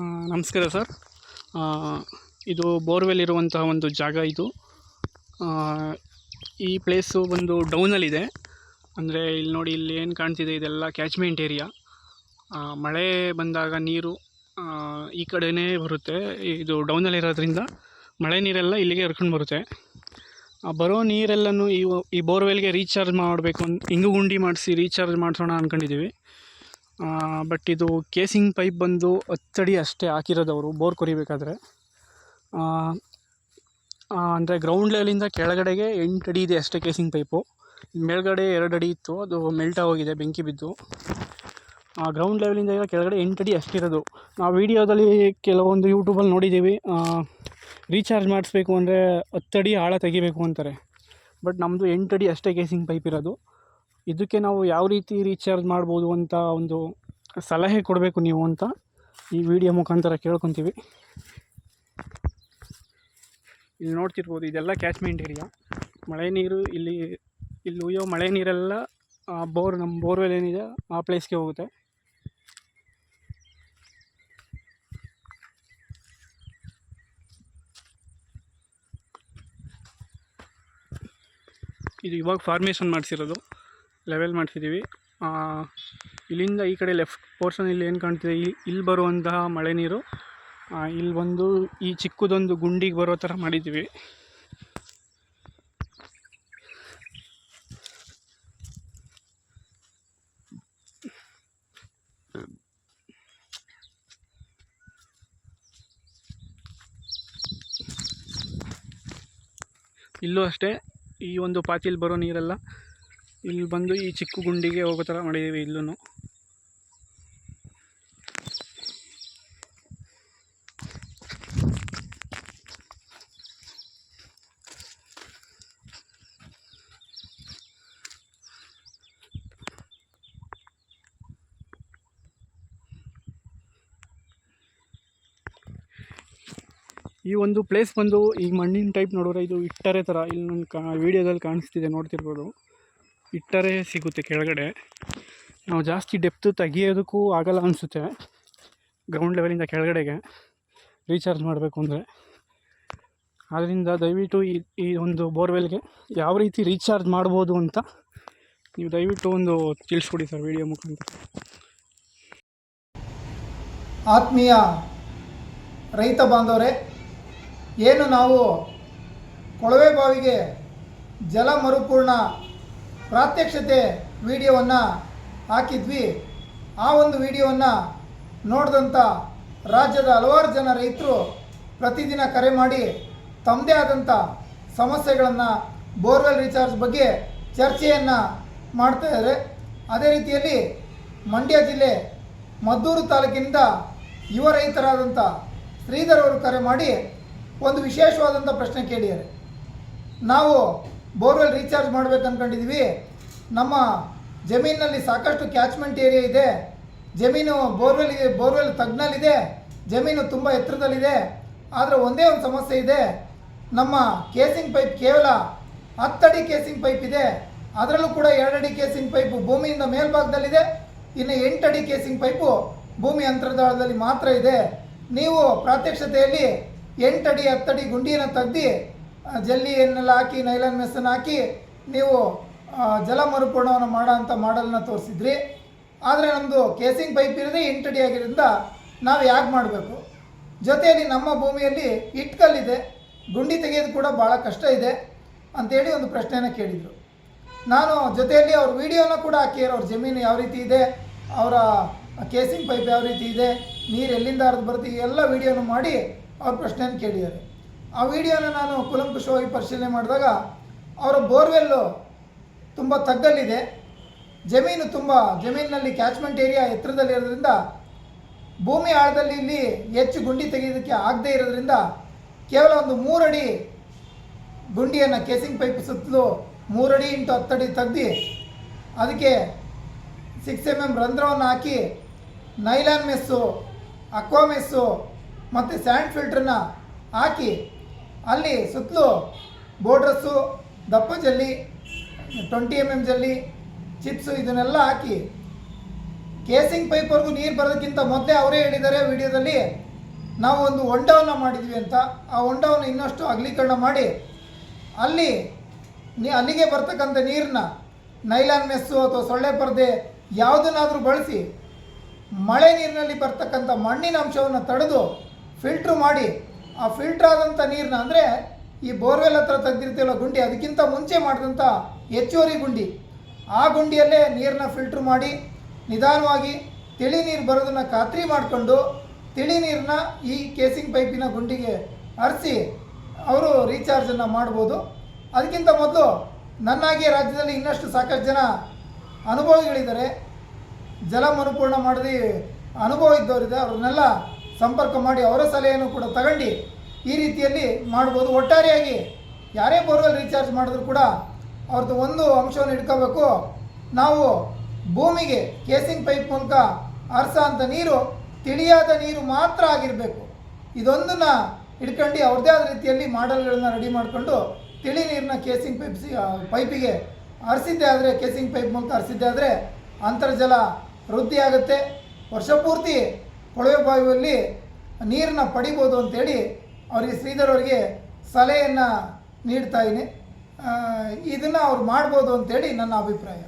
ನಮಸ್ಕಾರ ಸರ್. ಇದು ಬೋರ್ವೆಲ್ ಇರುವಂತಹ ಒಂದು ಜಾಗ ಇದು. ಈ ಪ್ಲೇಸು ಒಂದು ಡೌನಲ್ಲಿದೆ ಅಂದರೆ ಇಲ್ಲಿ ನೋಡಿ ಇಲ್ಲಿ ಏನು ಕಾಣ್ತಿದೆ, ಇದೆಲ್ಲ ಕ್ಯಾಚ್ಮೆಂಟ್ ಏರಿಯಾ ಮಳೆ ಬಂದಾಗ ನೀರು ಈ ಕಡೆಯೇ ಬರುತ್ತೆ. ಇದು ಡೌನಲ್ಲಿರೋದ್ರಿಂದ ಮಳೆ ನೀರೆಲ್ಲ ಇಲ್ಲಿಗೆ ಹರ್ಕೊಂಡು ಬರುತ್ತೆ. ಬರೋ ನೀರೆಲ್ಲನೂ ಈ ಈ ಬೋರ್ವೆಲ್ಗೆ ರೀಚಾರ್ಜ್ ಮಾಡಬೇಕು ಅಂತ ಇಂಗು ಗುಂಡಿ ಮಾಡಿಸಿ ರೀಚಾರ್ಜ್ ಮಾಡಿಸೋಣ ಅಂದ್ಕೊಂಡಿದ್ದೀವಿ ಬಟ್ ಇದು ಕೇಸಿಂಗ್ ಪೈಪ್ ಬಂದು ಹತ್ತಡಿ ಅಷ್ಟೇ ಹಾಕಿರೋದು ಅವರು ಬೋರ್ ಕೊರಿಬೇಕಾದ್ರೆ. ಅಂದರೆ ಗ್ರೌಂಡ್ ಲೆವೆಲಿಂದ ಕೆಳಗಡೆಗೆ ಎಂಟು ಅಡಿ ಇದೆ ಅಷ್ಟೇ ಕೇಸಿಂಗ್ ಪೈಪು ಮೇಲ್ಗಡೆ ಎರಡು ಅಡಿ ಇತ್ತು, ಅದು ಮೆಲ್ಟ್ ಆಗೋಗಿದೆ, ಬೆಂಕಿ ಬಿದ್ದು. ಗ್ರೌಂಡ್ ಲೆವೆಲಿಂದ ಈಗ ಕೆಳಗಡೆ ಎಂಟು ಅಡಿ ಅಷ್ಟಿರೋದು ನಾವು ವೀಡಿಯೋದಲ್ಲಿ ಕೆಲವೊಂದು ಯೂಟ್ಯೂಬಲ್ಲಿ ನೋಡಿದ್ದೀವಿ. ರೀಚಾರ್ಜ್ ಮಾಡಿಸ್ಬೇಕು ಅಂದರೆ ಹತ್ತಡಿ ಆಳ ತೆಗಿಬೇಕು ಅಂತಾರೆ. ಬಟ್ ನಮ್ಮದು ಎಂಟು ಅಡಿ ಅಷ್ಟೇ ಕೇಸಿಂಗ್ ಪೈಪ್ ಇರೋದು. ಇದಕ್ಕೆ ನಾವು ಯಾವ ರೀತಿ ರೀಚಾರ್ಜ್ ಮಾಡ್ಬೋದು ಅಂತ ಒಂದು ಸಲಹೆ ಕೊಡಬೇಕು ನೀವು ಅಂತ ಈ ವಿಡಿಯೋ ಮುಖಾಂತರ ಕೇಳ್ಕೊತೀವಿ. ಇಲ್ಲಿ ನೋಡ್ತಿರ್ಬೋದು, ಇದೆಲ್ಲ ಕ್ಯಾಚ್ಮೆಂಟ್ ಏರಿಯಾ ಮಳೆ ನೀರು ಇಲ್ಲಿ ಇಲ್ಲಿ ಉಯ್ಯೋ ಮಳೆ ನೀರೆಲ್ಲ ಬೋರ್, ನಮ್ಮ ಬೋರ್ವೆಲ್ ಏನಿದೆ ಆ ಪ್ಲೇಸ್ಗೆ ಹೋಗುತ್ತೆ. ಇದು ಇವಾಗ ಫಾರ್ಮೇಷನ್ ಮಾಡಿಸಿರೋದು. ಲೆವೆಲ್ ಮಾಡಿಸಿದ್ದೀವಿ. ಇಲ್ಲಿಂದ ಈ ಕಡೆ ಲೆಫ್ಟ್ ಪೋರ್ಷನ್ ಇಲ್ಲಿ ಏನು ಕಾಣ್ತಿದೆ? ಇಲ್ಲಿ ಇಲ್ಲಿ ಬರುವಂತಹ ಮಳೆ ನೀರು. ಇಲ್ಲಿ ಬಂದು ಈ ಚಿಕ್ಕದೊಂದು ಗುಂಡಿಗೆ ಬರೋ ಥರ ಮಾಡಿದ್ದೀವಿ. ಇಲ್ಲೂ ಅಷ್ಟೇ, ಈ ಒಂದು ಪಾತಿಲ್ ಬರೋ ನೀರೆಲ್ಲ ಇಲ್ಲಿ ಬಂದು ಈ ಚಿಕ್ಕ ಗುಂಡಿಗೆ ಹೋಗೋ ಥರ ಮಾಡಿದ್ದೀವಿ ಇಲ್ಲೂ ಈ ಒಂದು ಪ್ಲೇಸ್ ಬಂದು ಈ ಮಣ್ಣಿನ ಟೈಪ್ ನೋಡಿದ್ರೆ ಇದು ಇಟ್ಟರೆ ಥರ ಇಲ್ಲಿ ನನ್ನ ಕಾ ವೀಡಿಯೋದಲ್ಲಿ ಕಾಣಿಸ್ತಿದೆ, ನೋಡ್ತಿರ್ಬೋದು. ಇಟ್ಟರೆ ಸಿಗುತ್ತೆ ಕೆಳಗಡೆ. ನಾವು ಜಾಸ್ತಿ ಡೆಪ್ತು ತೆಗಿಯೋದಕ್ಕೂ ಆಗಲ್ಲ ಅನಿಸುತ್ತೆ. ಗ್ರೌಂಡ್ ಲೆವೆಲಿಂದ ಕೆಳಗಡೆಗೆ ರೀಚಾರ್ಜ್ ಮಾಡಬೇಕು ಅಂದರೆ. ಆದ್ದರಿಂದ ದಯವಿಟ್ಟು ಈ ಈ ಒಂದು ಬೋರ್ವೆಲ್ಗೆ ಯಾವ ರೀತಿ ರೀಚಾರ್ಜ್ ಮಾಡ್ಬೋದು ಅಂತ ನೀವು ದಯವಿಟ್ಟು ಒಂದು ತಿಳಿಸ್ಕೊಡಿ ಸರ್ ವಿಡಿಯೋ ಮುಖಾಂತರ. ಆತ್ಮೀಯ ರೈತ ಬಾಂಧವರೇ, ಏನು ನಾವು ಕೊಳವೆ ಬಾವಿಗೆ ಜಲ ಮರುಪೂರ್ಣ ಪ್ರಾತ್ಯಕ್ಷತೆ ವಿಡಿಯೋವನ್ನು ಹಾಕಿದ್ವಿ. ಆ ಒಂದು ವಿಡಿಯೋವನ್ನು ನೋಡಿದಂಥ ರಾಜ್ಯದ ಹಲವಾರು ಜನ ರೈತರು ಪ್ರತಿದಿನ ಕರೆ ಮಾಡಿ ತಮ್ಮದೇ ಆದಂಥ ಸಮಸ್ಯೆಗಳನ್ನು ಬೋರ್ವೆಲ್ ರೀಚಾರ್ಜ್ ಬಗ್ಗೆ ಚರ್ಚೆಯನ್ನು ಮಾಡ್ತಾ ಇದ್ದಾರೆ ಅದೇ ರೀತಿಯಲ್ಲಿ ಮಂಡ್ಯ ಜಿಲ್ಲೆ ಮದ್ದೂರು ತಾಲೂಕಿನಿಂದ ಯುವ ರೈತರಾದಂಥ ಶ್ರೀಧರ್ ಅವರು ಕರೆ ಮಾಡಿ ಒಂದು ವಿಶೇಷವಾದಂಥ ಪ್ರಶ್ನೆ ಕೇಳಿದ್ದಾರೆ. ನಾವು ಬೋರ್ವೆಲ್ ರೀಚಾರ್ಜ್ ಮಾಡ್ಬೇಕು ಅಂದ್ಕೊಂಡಿದ್ದೀವಿ ನಮ್ಮ ಜಮೀನಿನಲ್ಲಿ ಸಾಕಷ್ಟು ಕ್ಯಾಚ್ಮೆಂಟ್ ಏರಿಯಾ ಇದೆ. ಜಮೀನು ಬೋರ್ವೆಲ್ ಇದೆ, ಬೋರ್ವೆಲ್ ತಗ್ನಲ್ಲಿದೆ. ಜಮೀನು ತುಂಬ ಎತ್ತರದಲ್ಲಿದೆ. ಆದರೆ ಒಂದೇ ಒಂದು ಸಮಸ್ಯೆ ಇದೆ. ನಮ್ಮ ಕೇಸಿಂಗ್ ಪೈಪ್ ಕೇವಲ ಹತ್ತಡಿ ಕೇಸಿಂಗ್ ಪೈಪ್ ಇದೆ. ಅದರಲ್ಲೂ ಕೂಡ ಎರಡಡಿ ಕೇಸಿಂಗ್ ಪೈಪು ಭೂಮಿಯಿಂದ ಮೇಲ್ಭಾಗದಲ್ಲಿದೆ. ಇನ್ನು ಎಂಟಡಿ ಕೇಸಿಂಗ್ ಪೈಪು ಭೂಮಿ ಅಂತರ್ಜಾಳದಲ್ಲಿ ಮಾತ್ರ ಇದೆ. ನೀವು ಪ್ರಾತ್ಯಕ್ಷತೆಯಲ್ಲಿ ಎಂಟಡಿ ಹತ್ತಡಿ ಗುಂಡಿಯನ್ನು ತೆಗ್ದು ಆ, ಜಲ್ಲಿಯನ್ನೆಲ್ಲ ಹಾಕಿ ನೈಲಾನ್ ಮೆಸ್ಸನ್ನು ಹಾಕಿ ನೀವು ಜಲ ಮರುಪೂರ್ಣವನ್ನು ಮಾಡೋ ಅಂಥ ಮಾಡಲ್ನ ತೋರಿಸಿದ್ರಿ. ಆದರೆ ನಮ್ಮದು ಕೇಸಿಂಗ್ ಪೈಪ್ ಇರೋದೇ ಎಂಟಡಿ ಆಗಿರೋದ್ರಿಂದ ನಾವು ಯಾಕೆ ಮಾಡಬೇಕು? ಜೊತೆಯಲ್ಲಿ ನಮ್ಮ ಭೂಮಿಯಲ್ಲಿ ಇಟ್ಕಲ್ಲಿದೆ ಗುಂಡಿ ತೆಗೆಯೋದು ಕೂಡ ಭಾಳ ಕಷ್ಟ ಇದೆ ಅಂತೇಳಿ ಒಂದು ಪ್ರಶ್ನೆಯನ್ನು ಕೇಳಿದರು. ನಾನು ಜೊತೆಯಲ್ಲಿ ಅವ್ರ ವಿಡಿಯೋನ ಕೂಡ ಹಾಕಿರೋ ಅವ್ರ ಜಮೀನು ಯಾವ ರೀತಿ ಇದೆ ಅವರ ಕೇಸಿಂಗ್ ಪೈಪ್ ಯಾವ ರೀತಿ ಇದೆ ನೀರು ಎಲ್ಲಿಂದ ಹರಿದು ಬರುತ್ತೆ ಎಲ್ಲ ವಿಡಿಯೋನ ಮಾಡಿ ಅವ್ರ ಪ್ರಶ್ನೆಯನ್ನು ಕೇಳಿದ್ದಾರೆ. ಆ ವಿಡಿಯೋನ ನಾನು ಕುಲಂಕುಷವಾಗಿ ಪರಿಶೀಲನೆ ಮಾಡಿದಾಗ ಅವರ ಬೋರ್ವೆಲ್ಲು ತುಂಬ ತಗ್ಗಲ್ಲಿದೆ. ಜಮೀನು ತುಂಬ, ಜಮೀನಿನಲ್ಲಿ ಕ್ಯಾಚ್ಮೆಂಟ್ ಏರಿಯಾ ಎತ್ತರದಲ್ಲಿರೋದ್ರಿಂದ ಭೂಮಿ ಆಳದಲ್ಲಿ ಇಲ್ಲಿ ಹೆಚ್ಚು ಗುಂಡಿ ತೆಗೆಯೋದಕ್ಕೆ ಆಗದೇ ಇರೋದ್ರಿಂದ ಕೇವಲ ಒಂದು ಮೂರಡಿ ಗುಂಡಿಯನ್ನು ಕೇಸಿಂಗ್ ಪೈಪ್ ಸುತ್ತಲೂ ಮೂರಡಿ ಇಂಟು ಹತ್ತಡಿ ತೆಗ್ದು ಅದಕ್ಕೆ ಸಿಕ್ಸ್ ಎಂ ಎಂ ರಂಧ್ರವನ್ನು ಹಾಕಿ ನೈಲಾನ್ ಮೆಸ್ಸು ಅಕ್ವಾ ಮೆಸ್ಸು ಮತ್ತು ಸ್ಯಾಂಡ್ ಫಿಲ್ಟ್ರನ್ನ ಹಾಕಿ ಅಲ್ಲಿ ಸುತ್ತಲೂ ಬೋಡ್ರಸ್ಸು ದಪ್ಪ ಜಲ್ಲಿ ಟ್ವೆಂಟಿ ಎಂ ಎಂ ಜಲ್ಲಿ, ಚಿಪ್ಸು ಇದನ್ನೆಲ್ಲ ಹಾಕಿ ಕೇಸಿಂಗ್ ಪೈಪ್ವರೆಗೂ ನೀರು ಬರೋದಕ್ಕಿಂತ ಮೊದಲೇ ಅವರೇ ಹೇಳಿದ್ದಾರೆ ವಿಡಿಯೋದಲ್ಲಿ, ನಾವು ಒಂದು ಹೊಂಡವನ್ನು ಮಾಡಿದ್ವಿ ಅಂತ. ಆ ಹೊಂಡವನ್ನು ಇನ್ನಷ್ಟು ಅಗಲೀಕರಣ ಮಾಡಿ, ಅಲ್ಲಿ ನೀ, ಅಲ್ಲಿಗೆ ಬರ್ತಕ್ಕಂಥ ನೀರನ್ನ ನೈಲಾನ್ ಮೆಸ್ಸು ಅಥವಾ ಸೊಳ್ಳೆ ಪರದೆ ಯಾವುದನ್ನಾದರೂ ಬಳಸಿ, ಮಳೆ ನೀರಿನಲ್ಲಿ ಬರ್ತಕ್ಕಂಥ ಮಣ್ಣಿನ ಅಂಶವನ್ನು ತಡೆದು ಫಿಲ್ಟ್ರ್ ಮಾಡಿ ಆ ಫಿಲ್ಟರ್ ಆದಂಥ ನೀರನ್ನ ಅಂದರೆ ಈ ಬೋರ್ವೆಲ್ ಹತ್ರ ತೆಗೆದಿರ್ತೀವಲ್ಲ ಗುಂಡಿ, ಅದಕ್ಕಿಂತ ಮುಂಚೆ ಮಾಡಿದಂಥ ಹೆಚ್ಚುವರಿ ಗುಂಡಿ. ಆ ಗುಂಡಿಯಲ್ಲೇ ನೀರನ್ನ ಫಿಲ್ಟ್ರ್ ಮಾಡಿ, ನಿಧಾನವಾಗಿ ತಿಳಿ ನೀರು ಬರೋದನ್ನು ಖಾತ್ರಿ ಮಾಡಿಕೊಂಡು ತಿಳಿ ನೀರನ್ನ ಈ ಕೇಸಿಂಗ್ ಪೈಪಿನ ಗುಂಡಿಗೆ ಹರಿಸಿ ಅವರು ರೀಚಾರ್ಜನ್ನು ಮಾಡ್ಬೋದು. ಅದಕ್ಕಿಂತ ಮೊದಲು ನನ್ನಾಗಿ ರಾಜ್ಯದಲ್ಲಿ ಇನ್ನಷ್ಟು ಸಾಕಷ್ಟು ಜನ ಅನುಭವಿಗಳಿದ್ದಾರೆ. ಜಲ ಮರುಪೂರ್ಣ ಮಾಡದೆ ಅನುಭವ ಇದ್ದವರಿದೆ ಅವ್ರನ್ನೆಲ್ಲ ಸಂಪರ್ಕ ಮಾಡಿ ಅವರ ಸಲಹೆಯನ್ನು ಕೂಡ ತಗೊಂಡು ಈ ರೀತಿಯಲ್ಲಿ ಮಾಡ್ಬೋದು. ಒಟ್ಟಾರೆಯಾಗಿ ಯಾರೇ ಬೋರ್ವೆಲ್ ರೀಚಾರ್ಜ್ ಮಾಡಿದ್ರು ಕೂಡ ಅವ್ರದ್ದು ಒಂದು ಅಂಶವನ್ನು ಇಟ್ಕೋಬೇಕು. ನಾವು ಭೂಮಿಗೆ ಕೇಸಿಂಗ್ ಪೈಪ್ ಮೂಲಕ ಅರ್ಸ ಅಂತ ನೀರು, ತಿಳಿಯಾದ ನೀರು ಮಾತ್ರ ಆಗಿರಬೇಕು. ಇದೊಂದನ್ನು ಇಟ್ಕೊಂಡು ಅವ್ರದ್ದೇ ಆದ ರೀತಿಯಲ್ಲಿ ಮಾಡೆಲ್ಗಳನ್ನ ರೆಡಿ ಮಾಡಿಕೊಂಡು ತಿಳಿ ನೀರನ್ನ ಕೇಸಿಂಗ್ ಪೈಪ್ ಪೈಪಿಗೆ ಅರಿಸಿದ್ದೆ ಆದರೆ ಕೇಸಿಂಗ್ ಪೈಪ್ ಮೂಲಕ ಅರಿಸಿದ್ದೆ ಆದರೆ ಅಂತರ್ಜಲ ವೃದ್ಧಿ ಆಗುತ್ತೆ ವರ್ಷ ಪೂರ್ತಿ ಕೊಳವೆ ಬಾವಿಯಲ್ಲಿ ನೀರನ್ನ ಪಡಿಬೋದು ಅಂತೇಳಿ ಅವರಿಗೆ ಶ್ರೀಧರ್ ಅವರಿಗೆ ಸಲಹೆಯನ್ನು ನೀಡ್ತಾ ಇದ್ದೀನಿ. ಇದನ್ನು ಅವ್ರು ಮಾಡ್ಬೋದು ಅಂತೇಳಿ ನನ್ನ ಅಭಿಪ್ರಾಯ.